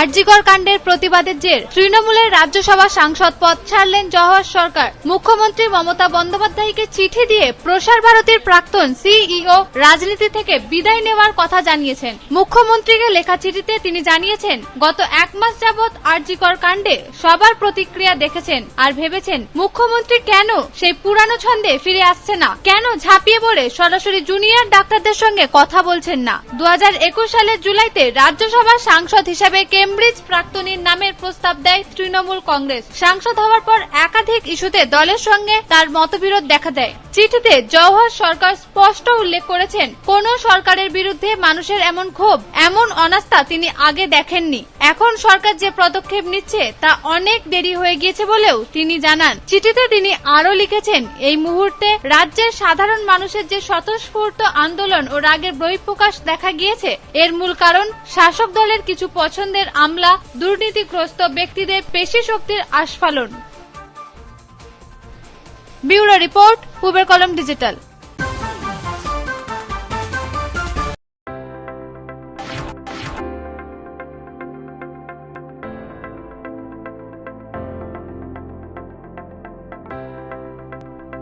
আরজিকর কাণ্ডের প্রতিবাদের জের। তৃণমূলের রাজ্যসভা সাংসদ পদ ছাড়লেন জওহর সরকার। মুখ্যমন্ত্রী মমতা বন্দ্যোপাধ্যায়কে চিঠি দিয়ে প্রসার ভারতীর প্রাক্তন সিইও রাজনীতি থেকে বিদায় নেওয়ার কথা জানিয়েছেন। মুখ্যমন্ত্রীকে লেখা চিঠিতে তিনি জানিয়েছেন, গত এক মাস যাবৎ আরজিকর কাণ্ডে সবার প্রতিক্রিয়া দেখেছেন আর ভেবেছেন মুখ্যমন্ত্রী কেন সেই পুরানো ছন্দে ফিরে আসছে না? কেন ঝাঁপিয়ে পড়ে সরাসরি জুনিয়র ডাক্তারদের সঙ্গে কথা বলছেন না? দু হাজার একুশ সালের জুলাইতে রাজ্যসভার সাংসদ হিসেবে কেমব্রিজ প্রাক্তনীর নামের প্রস্তাব দেয় তৃণমূল কংগ্রেস। সাংসদ হওয়ার পর একাধিক ইস্যুতে দলের সঙ্গে তার মতবিরোধ দেখা দেয়। চিঠিতে জওহর সরকার স্পষ্ট উল্লেখ করেছেন, কোন সরকারের বিরুদ্ধে মানুষের এমন ক্ষোভ, এমন অনাস্থা তিনি আগে দেখেননি। এখন সরকার যে পদক্ষেপ নিচ্ছে তা অনেক দেরি হয়ে গিয়েছে বলেও তিনি জানান। চিঠিতে তিনি আরও লিখেছেন, এই মুহূর্তে রাজ্যের সাধারণ মানুষের যে স্বতঃস্ফূর্ত আন্দোলন ও রাগের বহিঃপ্রকাশ দেখা গিয়েছে, এর মূল কারণ শাসক দলের কিছু পছন্দের আমলা, দুর্নীতিগ্রস্ত ব্যক্তিদের পেশি শক্তির আস্ফালন। ব্যুরো রিপোর্ট পূবের কলম ডিজিটাল।